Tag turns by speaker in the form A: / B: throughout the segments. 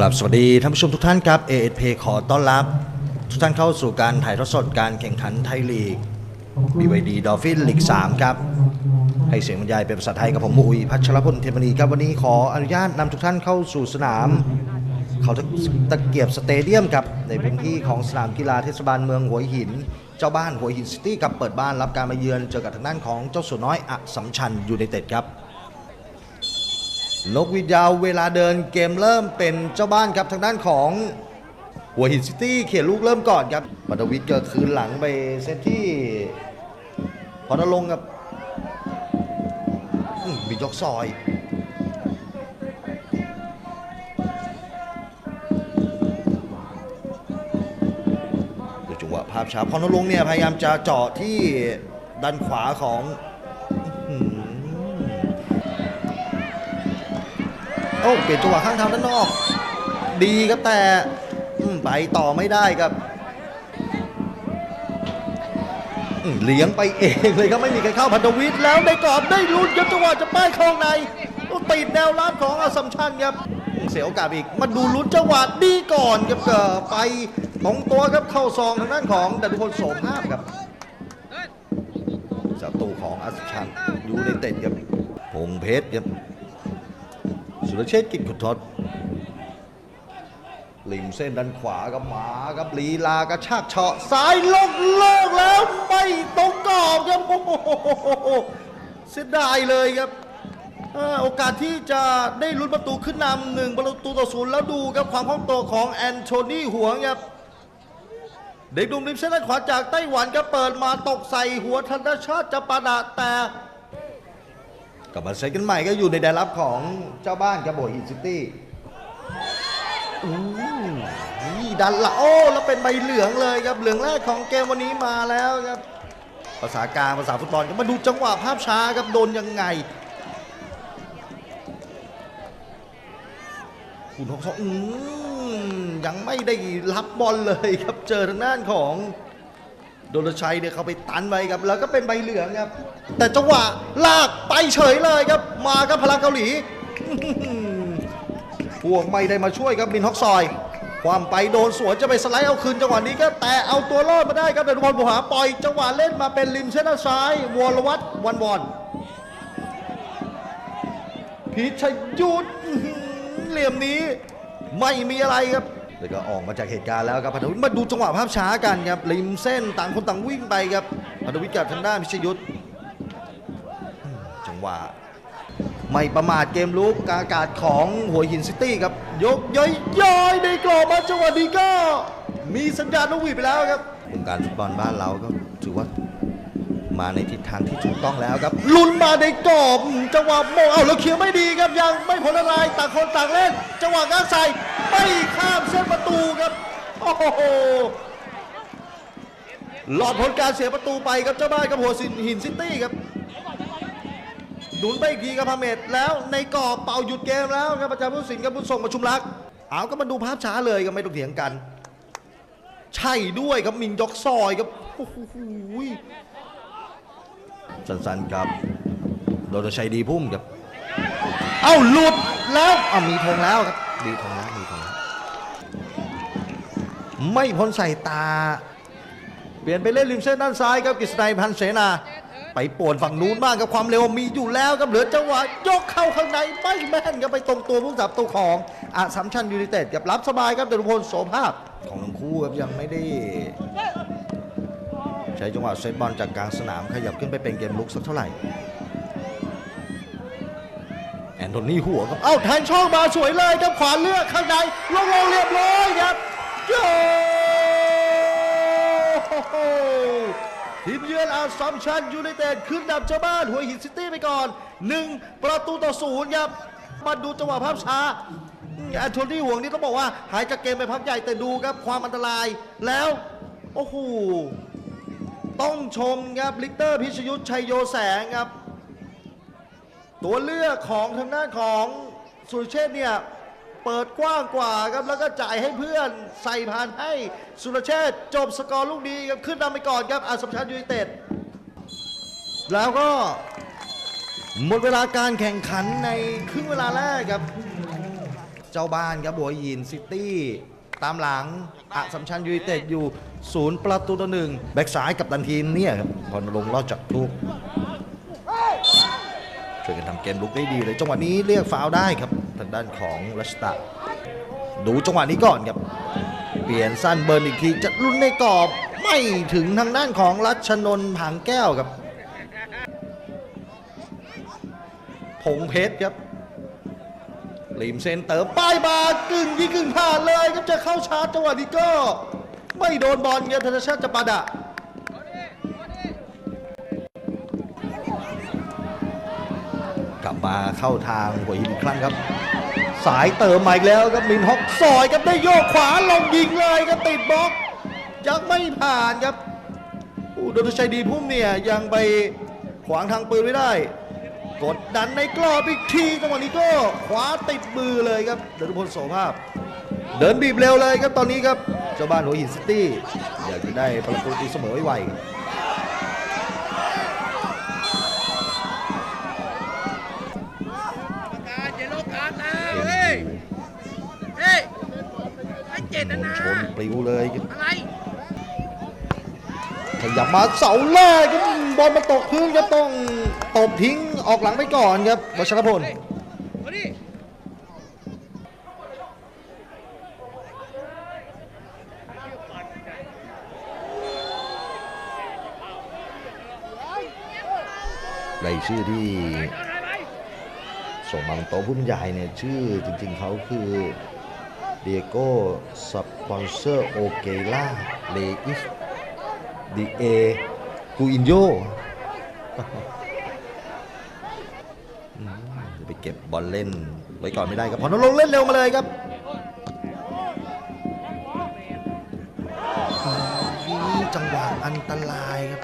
A: กลับสวัสดีท่านผู้ชมทุกท่านครับ ASP ขอต้อนรับ ทุกท่านเข้าสู่การถ่ายทอดสดการแข่งขันไทยลีก BYD Dolphin ลีก 3 ครับ ให้เสียงบรรยายเป็นภาษาไทยกับผมอุ๋ยพัชรพลเทยมณีครับวันนี้ขออนุญาตนำทุกท่านเข้าสู่สนาม เขาตะเกียบสเตเดียมครับ ในพื้นที่ของสนามกีฬาเทศบาลเมืองหัวหิน เจ้าบ้านหัวหินซิตี้กับเปิดบ้านรับการมาเยือนเจอกับทางด้านของเจ้าสัวน้อยอสสัมชัญยูไนเต็ดครับ นกวิดยาวเวลาเดินเกมเริ่มเป็นเจ้าบ้านครับทางด้านของหัวหินซิตี้เขียนลูกเริ่มก่อนครับปัตวิทย์ก็คืนหลังไปเซตที่พอนลงครับมียกซอยดูจังหวะภาพช้าพอนลงเนี่ยพยายามจะเจาะที่ด้านขวาของ อ้เปลี่ยนจังหวะข้างทางด้านนอก ดีครับแต่ไปต่อไม่ได้ครับเลี้ยงไปเองเลยครับไม่มีใครเข้าพันธวิทย์แล้วในกรอบได้ลุ้นครับจังหวะจะป้ายเข้าในติดแนวรับของอสัมชัญครับเสียโอกาสอีกมาดูลุ้นจังหวะดีก่อนครับเกไปของตัวครับเข้าซองทางด้านของดันุพลโสมภาพครับศัตรูของอสัมชัญยูในเต็ดครับพงเพชรครับ สุรเชษกิจขุดทศริมเส้นด้านขวากับหมากับลีลากระชากเฉาะซ้ายลงโลกแล้วไม่ตรงกรอบครับโอ้โหเสียดายเลยครับอโอกาสที่จะได้ลุ้นประตูขึ้นนำหนึ่งประตูต่อศูนย์แล้วดูครับความคล่องตัวของแอนโทนีหวงครับเด็กหนุ่มริมเส้นด้านขวาจากไต้หวันก็เปิดมาตกใส่หัวธนชาติจะปาดาแต่ ลับมาเซตกันใหม่ก็อยู่ในแดนรับของเจ้าบ้านครับโบฮินซิตี้อู้นี่ดันละโอ้แล้วเป็นใบเหลืองเลยครับเหลืองแรกของเกมวันนี้มาแล้วครับภาษากลางภาษาฟุตบอลก็มาดูจังหวะภาพช้าครับโดนยังไงคุณหกสองอืมยังไม่ได้รับบอลเลยครับเจอทางด้านของ โดนชัยเนี่ยเขาไปตันไว้ครับ แล้วก็เป็นใบเหลืองครับ แต่จังหวะลากไปเฉยเลยครับ มากับพลังเกาหลีพวกไม่ได้มาช่วยครับมินฮอกซอย ความไปโดนสวนจะไปสไลด์เอาคืนจังหวะนี้ก็แต่เอาตัวรอดมาได้ครับเดนุพลบุหาปล่อยจังหวะเล่นมาเป็นริมเส้นซ้ายวรวัตวันวอนพิชยุทธเหลี่ยมนี้ไม่มีอะไรครับ แล้วก็ออกมาจากเหตุการณ์แล้วครับพันธวิทย์มาดูจังหวะภาพช้ากันครับริมเส้นต่างคนต่างวิ่งไปครับพันธวิทย์กับทางด้านพิชยุทธจังหวะไม่ประมาทเกมลุกกางอากาศของหัวหินซิตี้ครับยกย้อยย้อยในกรอบมาจังหวะนี้ก็ มีสัญญาณนกหวีไปแล้วครับวงการฟุตบอลบ้านเราก็ถือว่ามาในทิศทางที่ถูกต้องแล้วครับลุ้นมาในกรอบจังหวะโมงเอาแล้วเคลียร์ไม่ดีครับยังไม่ผลอะไรต่างคนต่างเล่น จังหวะง้างใส่ไม่ข้ามเส้นประตูครับ โหหลอดผลการเสียประตูไปครับเจ้าบ้านกับหัวหินซิตี้ครับหนุนไปอีกทีกับพาเมดแล้วในกรอบเป่าหยุดเกมแล้วครับประจำผู้สินกับผู้ส่งประชุมรัก เอาก็มาดูภาพช้าเลยก็ไม่ต้องเถียงกัน ใช่ด้วยครับมิงยกซอยครับโอ้โหสั้นๆครับโดนชัยดีพุ่มครับ เอ้าหลุดแล้วอ่ามีธงแล้วครับมีธงแล้วมีธงแล้ว ไม่พ้นใส่ตา เปลี่ยนไปเล่นริมเส้นด้านซ้ายครับกฤษณัยพันเสนา ไปปวนฝั่งนู้นบ้างกับความเร็วมีอยู่แล้วครับเหลือจังหวะยกเข้าข้างในไม่แม่นครับไปตรงตัวผู้สับตัวของอาสัมชัญยูไนเต็ดกับรับสบายครับเดนุพลโสภาพของทั้งคู่ครับยังไม่ได้ใช้จังหวะเซตบอลจากกลางสนามขยับขึ้นไปเป็นเกมลุกสักเท่าไหร่แอนโทนีหัวครับเอ้าแทงช่องมาสวยเลยครับขวาเลือกข้างในลงลงเรียบร้อยครับ ทีมเยือนอาซัมชันยูไนเต็ดขึ้นนำเจ้าบ้านหัวหินซิตี้ไปก่อน 1 ประตูต่อศูนย์ครับมาดูจังหวะภาพช้าแอนโทนี่ห่วงนี่ต้องบอกว่า หายจากเกมไปพักใหญ่แต่ดูครับความอันตรายแล้ว โอ้โห ต้องชมครับลิกเตอร์พิชยุทธชัยโยแสงครับ ตัวเลือกของทางด้านของสุรเชษเนี่ย เปิดกว้างกว่าครับแล้วก็จ่ายให้เพื่อนใส่ผ่านให้สุรเชษจบสกอร์ลูกนี้ครับขึ้นนำไปก่อนครับอาสมชัญยูไนเต็ดแล้วก็หมดเวลาการแข่งขันในครึ่งเวลาแรกครับ เจ้าบ้านครับบัวหินซิตี้ตามหลังอะสัมชัญยูไนเต็ดอยู่ศูนย์ประตูต่อหนึ่งแบ็กซ้ายกับดันทีมเนี่ยครับพรณรงค์รอดจากทุกช่วยกันทำเกมลุกได้ดีเลยจังหวะนี้เรียกฟาวได้ครับ ทางด้านของรัชตะ ดูจังหวะนี้ก่อนครับ เปลี่ยนสั้นเบิร์นอีกทีจะลุ้นในกรอบไม่ถึงทางด้านของรัชนนท์ผางแก้วครับพงเพชรครับริมเซนเตอร์ป้ายบาร์กึ่งยิงกึ่งผ่านเลยครับจะเข้าชาร์จจังหวะนี้ก็ ไม่โดนบอลครับธนชาติจะปาดะกลับมาเข้าทางหัวหินอีกครั้งครับ สายเติมมาอีกแล้วครับมินฮอกซอยครับได้โยกขวาลงยิงเลยครับติดบล็อกยังไม่ผ่านครับอู้ดนชัยดีพุ่มเนี่ยยังไปขวางทางปืนไม่ได้ กดดันในกรอบอีกทีจังหวะนี้ก็ขวาติดมือเลยครับเดินพลโสภาพ เดินบีบเร็วเลยครับตอนนี้ครับเจ้าบ้านหัวหินซิตี้อยากจะได้ประตูตีเสมอไวๆครับ
B: การเจโลการนะเฮ้ย เฮ้ยให้เจตนา
A: ชน ปลิวเลยครับ
B: อะไร
A: ขยับมาเสาแรกครับบอลมาตกพื้นครับต้องตบทิ้งออกหลังไปก่อนครับวัชรพล
B: มาดิ
A: รายชื่อที่ส่งมาบนโต๊ะผู้บรรยายเนี่ยชื่อจริง ๆเขาคือ เดียโก้สปอนเซอร์โอเกล่าเลอิสดีเอกูอินโยไปเก็บบอลเล่นไว้ก่อนไม่ได้ครับพอนรงเล่นเร็วมาเลยครับนี่จังหวะอันตรายครับ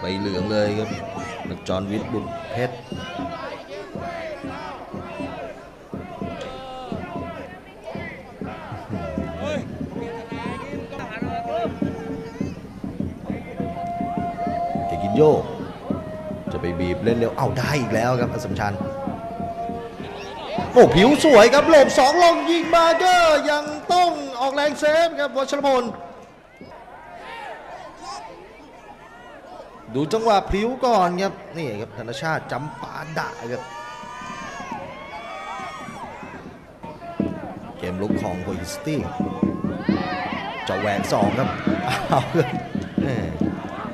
A: ใบเหลืองเลยครับ จอห์นวิทย์บุญเพชรเกกินโยจะไปบีบเล่นเร็ว เอาได้อีกแล้วครับอสมชัญโอ้ผิวสวยครับหลบสองลงยิงมาเก็ยังต้องออกแรงเซฟครับวัชรพล ดูจังหวะพลิ้วก่อนครับนี่ครับธนชาติจำปาดะครับเกมลุกของโคอิสตี้จะแหวกสองครับเอาครับแม่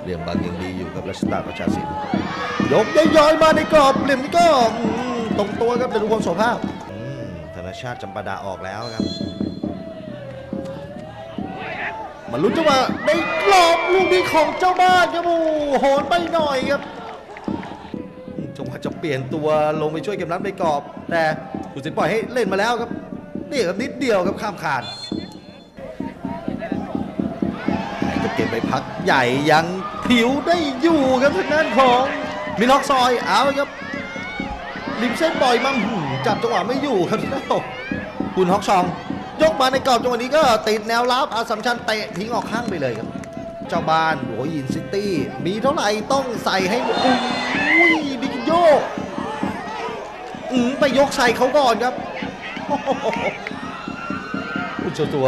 A: เหลี่ยมบางยังดีอยู่กับรัชตาประชาสินยกย้อยมาในกรอบเหลี่ยมนี้ก็ตรงตัวครับเดนุพลโสภาพธนชาติจำปาดาออกแล้วครับ มาลุ้นจังหวะในกรอบลูกนี้ของเจ้าบ้านครับโอ้โหโหนไปหน่อยครับจังหวะจะเปลี่ยนตัวลงไปช่วยเก็บน้ำในกรอบ แต่ผู้สินปล่อยให้เล่นมาแล้วครับนี่ครับนิดเดียวครับข้ามขาดจะเก็บไปพักใหญ่ยังผิวได้อยู่ครับทางด้านของมิล็อกซอยเอาครับริมเส้นปล่อยมาหืมจับจังหวะไม่อยู่ครับที่นั่นคุณฮอกชอง ยกมาในกรอบจังหวะนี้ก็ติดแนวรับอาสัมชัญเตะทิ้งออกข้างไปเลยครับ เจ้าบ้านหัวหินซิตี้มีเท่าไหร่ต้องใส่ให้หมดอุ้ยดิกโยอืมไปยกใส่เขาก่อนครับโอ้โหเจ้าตัว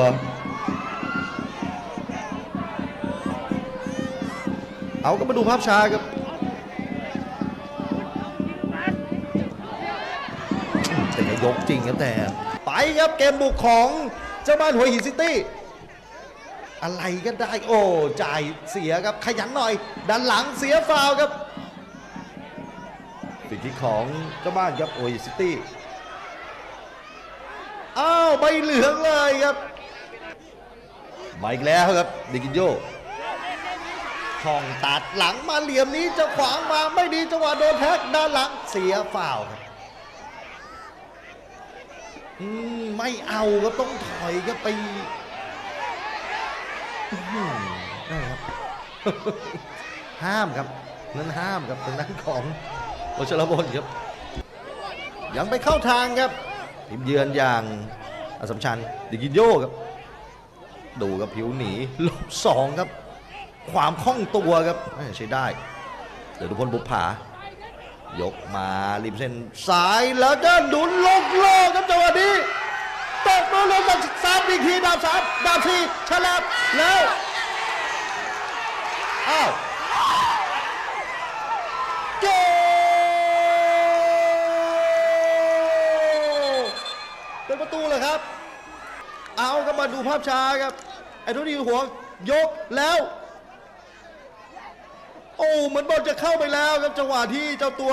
A: เอาก็มาดูภาพช้าครับ แต่ก็ ยกจริงครับแต่ไปครับเกมบุกของเจ้าบ้านหัวหินซิตี้อะไรก็ได้โอ้จ่ายเสียครับขยันหน่อยดันหลังเสียฟาวล์ครับสิ่งที่ของเจ้าบ้านครับโอหินซิตี้อ้าวใบเหลืองเลยครับมาอีกแล้วครับดิกินโยช่องตัดหลังมาเหลี่ยมนี้จะขวางมาไม่ดีจังหวะโดนแท็กด้านหลังเสียฟาวล์ครับ อืมไม่เอาครับต้องถอยครับไปอื้อหือนั่นครับ ห้ามครับนั่นห้ามครับทางด้านของโอชลบลครับ ยังไปเข้าทางครับทีมเยือนอย่างอสมชัญดิกินโยครับ ดูครับผิวหนีลบสองครับ ความคล่องตัวครับแม่ใช้ได้เดี๋ยวทุกคนบุกผา ยกมาริมเส้นซ้ายแล้วก็หนุนลงโลกครับจังหวะนี้ตกมาลงกับสามอีกทีดาวสามดาวสี่ฉลับแล้วอ้าวโกเป็นประตูเลยครับ เอาก็มาดูภาพช้าครับไอ้ทุนีหัวยกแล้ว โอ้เหมือนบอลจะเข้าไปแล้วครับจังหวะที่เจ้าตัว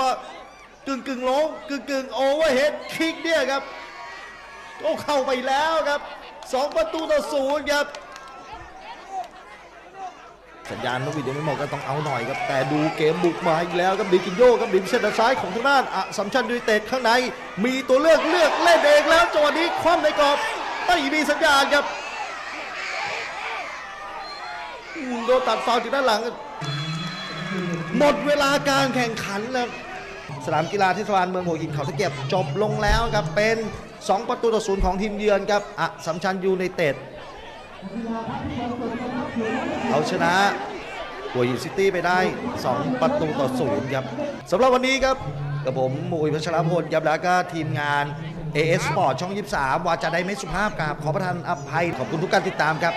A: กึ่งกึ่งๆลงกึ่งกึ่งโอเวอร์เฮดคิกเนี่ยครับโอ้เข้าไปแล้วครับสองประตูต่อศูนย์ครับสัญญาณนกวีดยังไม่หมดก็ต้องเอาหน่อยครับแต่ดูเกมบุกมาอีกแล้วครับดิกินโยครับดิมเส้นซ้ายของทางด้านอะสัมชัญยูเต็ดข้างใน มีตัวเลือกเลือกเล่นเองแล้วจังหวะนี้คว่ำในกรอบไม่มีสัญญาณครับโดนตัดฟาวล์จากด้านหลัง หมดเวลาการแข่งขันแล้วสนามกีฬาเทศบาลเมืองหัวหินเขาตะเกียบจบลงแล้วครับเป็น 2 ประตูต่อศูนย์ของทีมเยือนครับอะสัมชัญยูไนเต็ดเอาชนะหัวหินซิตี้ไปได้ 2 ประตูต่อศูนย์ครับสำหรับวันนี้ครับกับผมมุยพัชรพลครับแล้วก็ทีมงาน AS Sport ช่อง 23 วาจาได้ไม่สุภาพกับขอประทานอภัยขอบคุณทุกการติดตามครับ